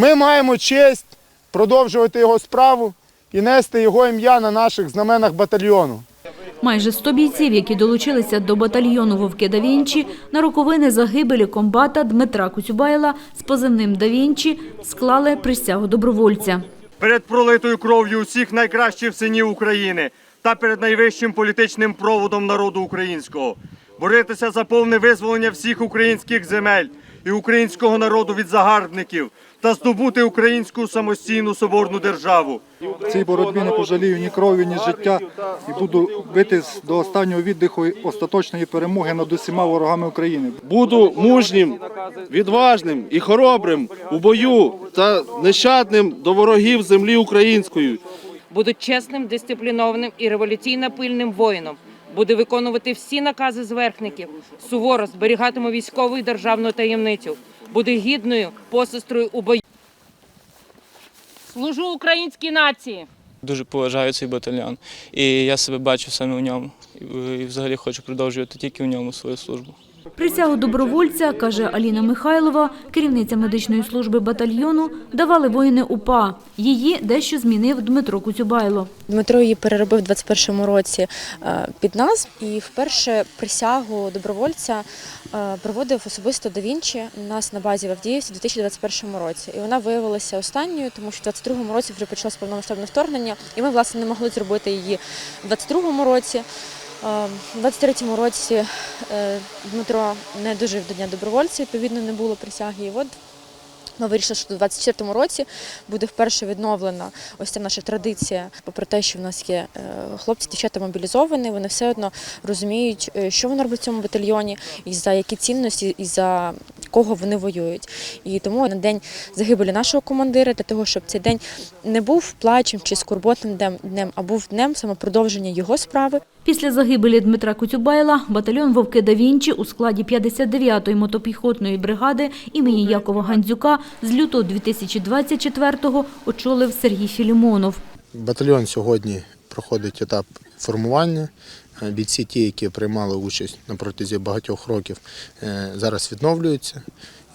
Ми маємо честь продовжувати його справу і нести його ім'я на наших знаменах батальйону. Майже 100 бійців, які долучилися до батальйону Вовки да Вінчі, на роковини загибелі комбата Дмитра Куцюбайла з позивним да Вінчі склали присягу добровольця. перед пролитою кров'ю усіх найкращих синів України та перед найвищим політичним проводом народу українського. Боритися за повне визволення всіх українських земель і українського народу від загарбників та здобути українську самостійну соборну державу. В цій боротьбі не пожалію ні крові, ні життя і буду битись до останнього віддиху і остаточної перемоги над усіма ворогами України. Буду мужнім, відважним і хоробрим у бою та нещадним до ворогів землі української. Буду чесним, дисциплінованим і революційно пильним воїном. Буду виконувати всі накази зверхників, суворо зберігатиме військову і державну таємницю. буде гідною посестрою у бою. Служу українській нації. Дуже поважаю цей батальйон, і я себе бачу саме у ньому. І взагалі хочу продовжувати тільки в ньому свою службу. Присягу добровольця, каже Аліна Михайлова, керівниця медичної служби батальйону, давали воїни УПА. Її дещо змінив Дмитро Куцюбайло. Дмитро її переробив у 21-му році е, під нас. І вперше присягу добровольця е, проводив особисто да Вінчі у нас на базі в Авдіївці у 2021 році. І вона виявилася останньою, тому що в 22-му році вже почалось повномасштабне вторгнення, і ми власне не могли зробити її в 22-му році. Е, У 23-му році е, Дмитро не дожив до Дня добровольця, відповідно, не було присяги. І от ми вирішили, що у 24-му році буде вперше відновлена ось ця наша традиція. Попри те, що в нас є е, хлопці, дівчата мобілізовані, вони все одно розуміють, е, що вони роблять в цьому батальйоні, і за які цінності, і за кого вони воюють. І тому на день загибелі нашого командира, для того, щоб цей день не був плачем чи скорботним днем, а був днем самопродовження його справи. Після загибелі Дмитра Куцюбайла батальйон Вовки да Вінчі у складі 59-ї мотопіхотної бригади імені Якова Гандзюка з лютого 2024-го очолив Сергій Філімонов. Батальйон сьогодні проходить етап формування. Е, Бійці, ті, які приймали участь на протязі багатьох років, е, зараз відновлюються.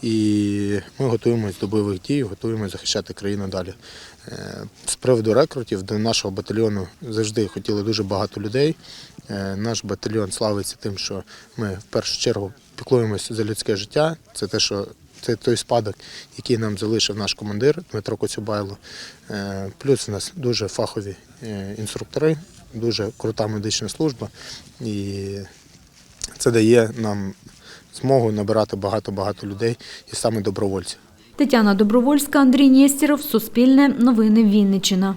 І ми готуємося до бойових дій, готуємося захищати країну далі. Е, З приводу рекрутів до нашого батальйону завжди хотіли дуже багато людей. Е, Наш батальйон славиться тим, що ми в першу чергу піклуємося за людське життя. Це те, що це той спадок, який нам залишив наш командир Дмитро Коцюбайло. Е, Плюс у нас дуже фахові інструктори, дуже крута медична служба. І це дає нам змогу набирати багато-багато людей і саме добровольців. Тетяна Добровольська, Андрій Нєстєров, Суспільне, Новини Вінниччина.